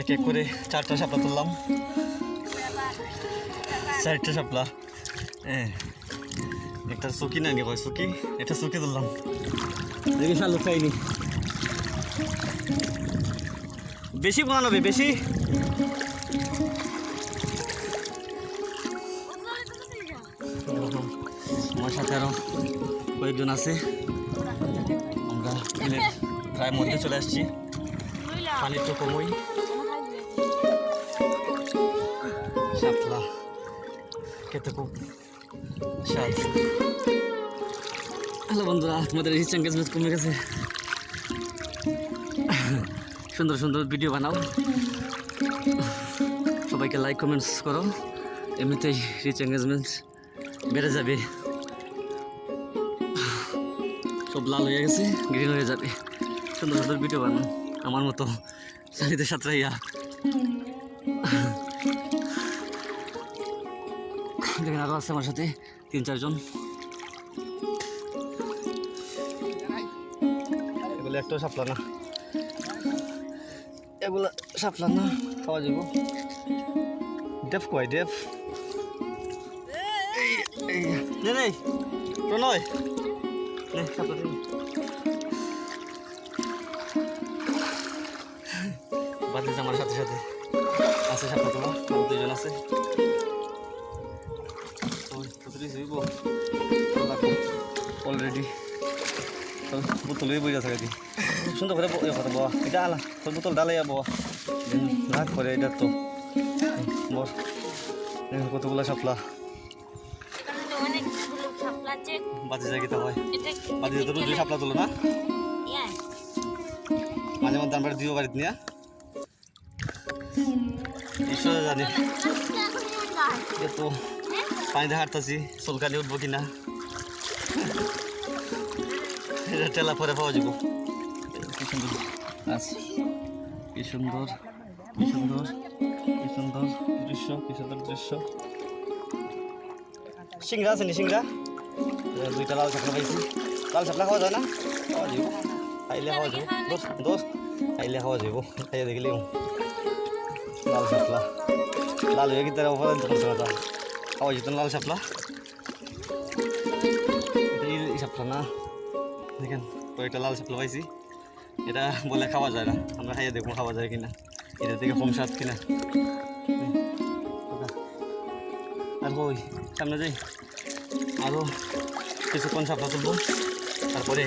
এক এক করে চারটা শাপলা তুললাম। চারটা শাপলা। হ্যাঁ একটা সুকি না কয় সুকি? একটা সুকি তুললাম। দেখি শালুক খাইনি। বেশি বানাবে বেশি? আমার সাথে আরও কয়েকজন আছে। আমরা প্রায় মধ্যে চলে আসছি। পানি তো কমই। হ্যালো বন্ধুরা, তোমাদের রিচ এঙ্গেজমেন্ট কমে গেছে। সুন্দর সুন্দর ভিডিও বানাও। সবাইকে লাইক কমেন্টস করো। এমনিতেই রিচ এঙ্গেজমেন্ট বেড়ে যাবে। সব লাল হয়ে গেছে গ্রিন হয়ে যাবে। সুন্দর সুন্দর ভিডিও বানাও। আমার মতো সারিতে সাঁতরাইয়া। দেখেন আরও আছে আমার সাথে তিন চারজন। এগুলো একটাও সাপলা না। এগুলো সাপলা না খাওয়া যাব। ডেফ কয় ডেফ নে নেই প্রণয়। নে সাপলা আমার সাথে সাথে। আছে সাপলা তোলা আর দুজন আছে। অলরেডি বোতল বই আছে গাড়ি সুন্দর করে কথা বাবা এটা আলা তোর বোতল ডালাই বাবা না করে এটা তো। দেখেন কতগুলো সাপলা অনেকগুলো শাপলা। আছে বাজে জায়গাতে হয়? বাজে তো রোজ সাপলা তোলো না? মাঝে মধ্যে আমরা দিও বাড়িতে নিয়ে। ঈশ্বর জানি তো পানিতে হাঁটতেছি চুলকানি উঠবো কিনা? এটা টেলা পরে পাওয়া যাব। কি সুন্দর। আচ্ছা কি সুন্দর। কি সুন্দর। কি সুন্দর দৃশ্য কি সুন্দর দৃশ্য। সিংড়া আছে নি সিংড়া? দুইটা লাল চাপলা পাইছি লাল চাপলা খাওয়া যায় না? খাওয়া যাব খাইলে খাওয়া যাব দোষ দোষ খাইলে খাওয়া যাব খাইয়ে দেখলে লাল চাপলা লাল হয়ে কিন্তু অপরাধ করছে না খাওয়া যেত লাল এই চাপলা না। দেখেন কয়েকটা লাল চাপলা পাইছি। এটা বলে খাওয়া যায় না। আমরা খাইয়ে দেখব খাওয়া যায় কিনা। এটা থেকে কম স্বাদ কিনা। আর কই? সামনে যাই। আরও কিছুক্ষণ চাপলা তুলবো। তারপরে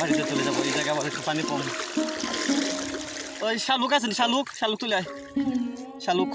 বাড়িতে চলে যাব। এই জায়গায় আবার একটু পানি কম। ওই শালুক আছে না? শালুক শালুক তুলে শালুক